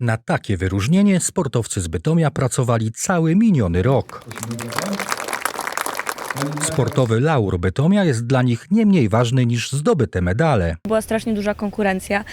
Na takie wyróżnienie sportowcy z Bytomia pracowali cały miniony rok. Sportowy laur Bytomia jest dla nich nie mniej ważny niż zdobyte medale. Była strasznie duża konkurencja,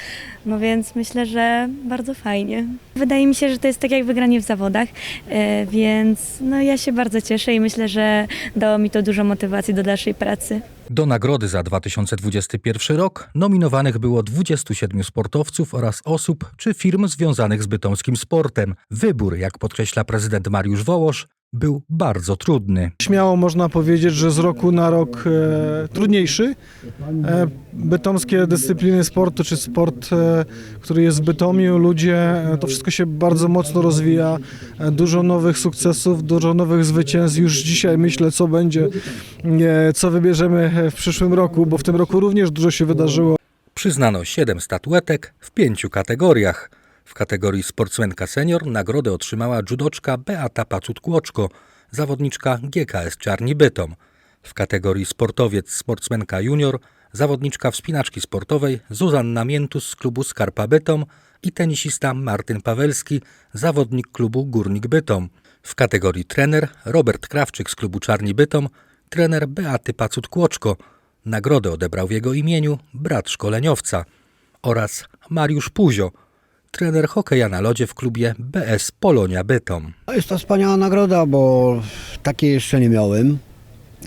no więc myślę, że bardzo fajnie. Wydaje mi się, że to jest tak jak wygranie w zawodach, e, więc no ja się bardzo cieszę i myślę, że dało mi to dużo motywacji do dalszej pracy. Do nagrody za 2021 rok nominowanych było 27 sportowców oraz osób czy firm związanych z bytomskim sportem. Wybór, jak podkreśla prezydent Mariusz Wołosz, był bardzo trudny. Śmiało można powiedzieć, że z roku na rok e, trudniejszy. E, bytomskie dyscypliny sportu, czy sport, e, który jest w Bytomiu, ludzie, e, to wszystko się bardzo mocno rozwija. E, dużo nowych sukcesów, dużo nowych zwycięstw. Już dzisiaj myślę, co będzie, e, co wybierzemy w przyszłym roku, bo w tym roku również dużo się wydarzyło. Przyznano 7 statuetek w pięciu kategoriach. W kategorii sportsmenka senior nagrodę otrzymała judoczka Beata Pacut-Kłoczko, zawodniczka GKS Czarni Bytom. W kategorii sportowiec sportsmenka junior zawodniczka wspinaczki sportowej Zuzanna Miętus z klubu Skarpa Bytom i tenisista Martyn Pawelski, zawodnik klubu Górnik Bytom. W kategorii trener Robert Krawczyk z klubu Czarni Bytom, trener Beaty Pacut-Kłoczko. Nagrodę odebrał w jego imieniu brat szkoleniowca oraz Mariusz Puzio, trener hokeja na lodzie w klubie BS Polonia Bytom. No Jest to wspaniała nagroda, bo takiej jeszcze nie miałem.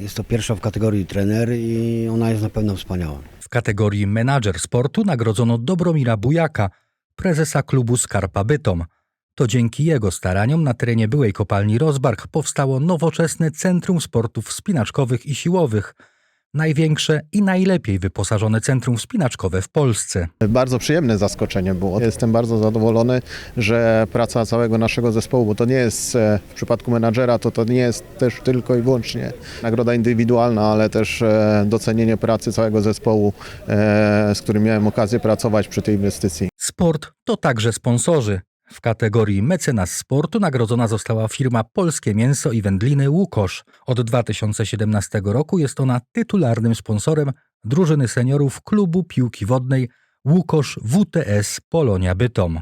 Jest to pierwsza w kategorii trener i ona jest na pewno wspaniała. W kategorii menadżer sportu nagrodzono Dobromira Bujaka, prezesa klubu Skarpa Bytom. To dzięki jego staraniom na terenie byłej kopalni Rozbark powstało nowoczesne Centrum Sportów Wspinaczkowych i Siłowych, największe i najlepiej wyposażone centrum wspinaczkowe w Polsce. Bardzo przyjemne zaskoczenie było. Jestem bardzo zadowolony, że praca całego naszego zespołu, bo to nie jest e, w przypadku menadżera, to to nie jest też tylko i wyłącznie nagroda indywidualna, ale też e, docenienie pracy całego zespołu, e, z którym miałem okazję pracować przy tej inwestycji. Sport to także sponsorzy. W kategorii mecenas sportu nagrodzona została firma Polskie Mięso i Wędliny Łukosz. Od 2017 roku jest ona tytularnym sponsorem drużyny seniorów klubu piłki wodnej Łukosz WTS Polonia Bytom.